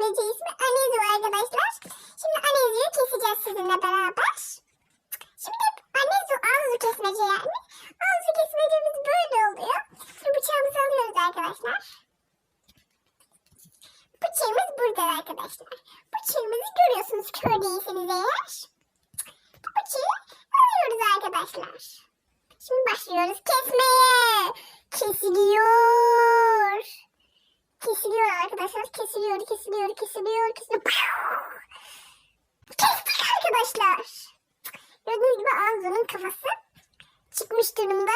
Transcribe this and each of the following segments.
böylece ismi Anezu arkadaşlar. Şimdi Anezu'yu keseceğiz sizinle beraber. Şimdi Anezu ağzı kesmece yani. Ağzı kesmecemiz böyle oluyor. Şimdi bıçağımızı alıyoruz arkadaşlar. Bıçağımız burada arkadaşlar. Bıçağımızı görüyorsunuz kör değilseniz eğer. Bıçağı alıyoruz arkadaşlar. Şimdi başlıyoruz kesmeye. Kesiliyor. Arkadaşlar. Kesiliyor, kesiliyor, kesiliyor, kesiliyor. Kestik arkadaşlar. Gördüğünüz gibi Anzu'nun kafası çıkmış durumda.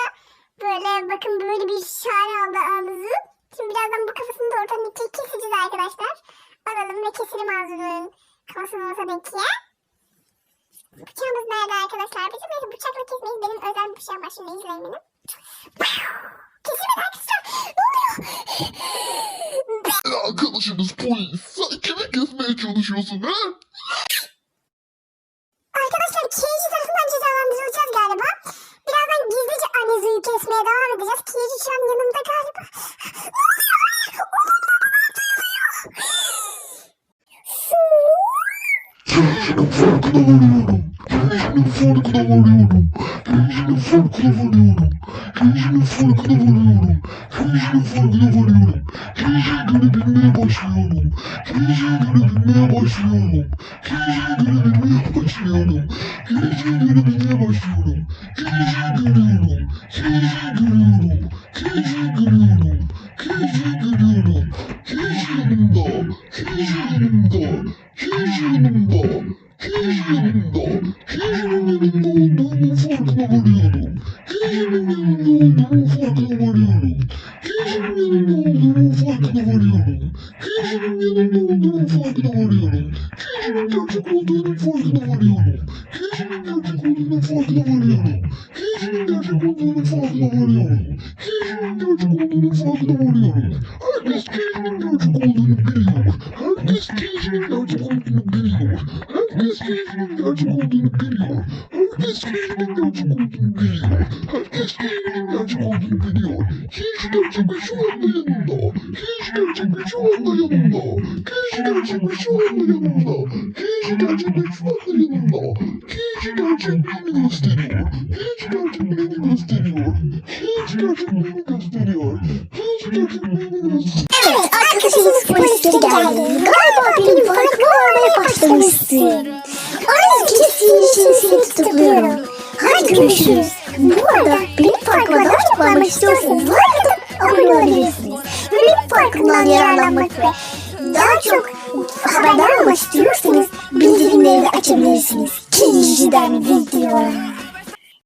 Böyle bakın böyle bir şare aldı Anzu. Şimdi birazdan bu kafasını da ortadan ikiye keseceğiz arkadaşlar. Alalım ve keselim Anzu'nun kafasını ortadan ikiye. Bıçağımız nerede arkadaşlar? Bizim bıçakla kesmeyiz. Benim özel bir bıçağım var. Şimdi izleyin beni. Kesilmedi arkadaşlar. Ne oluyor? Arkadaşınız polis. Sen kimi kesmeye çalışıyorsun he? Arkadaşlar Kiyici tarafından cezalandırılacağız galiba. Birazdan gizlice Anezu'yu kesmeye devam edeceğiz. Kiyici şu an yanımda galiba. Gelişinin farkına varıyorum. Gelişinin farkına varıyorum. Gelişinin farkına varıyorum. Gelişinin farkına varıyorum. Gelişinin farkına varıyorum. Gelişini görebilmeye başlıyorum. Gelişini görebilmeye başlıyorum. Gelişini görebilmeye başlıyorum. Gelişini görebilmeye başlıyorum. Gelişi yanımda. Gelişinin yanımda olduğumu Herkes keyfinin gerçek olduğunu biliyor. Herkes keyfinin gerçek olduğunu biliyor. Herkes keyfinin gerçek olduğunu biliyor. Herkes keyfinin gerçek olduğunu biliyor. Herkes keyfinin gerçek olduğunu biliyor. Hiç gerçek bir şu anda yanında. Hiç gerçek bir şu anda yanında. Hiç gerçek bir şu anda yanında. Hiç gerçek bir şu anda yanında. Hiç gerçek beni gösteriyor. Hiç gerçek beni gösteriyor. Hiç gerçek beni gösteriyor. Evet arkadaşınız polis geri geldi. Galiba benim farkına varmaya başlamışsın. Anezu kestiğin için seni tutukluyorum. Hadi görüşürüz. Bu arada benim farkıma daha çok varmak istiyorsanız like atıp abone olabilirsiniz. Ve benim farkımdan yararlanmak ve daha çok haberdar olmak istiyorsanız bildirimleri açabilirsiniz. Kendinizden video.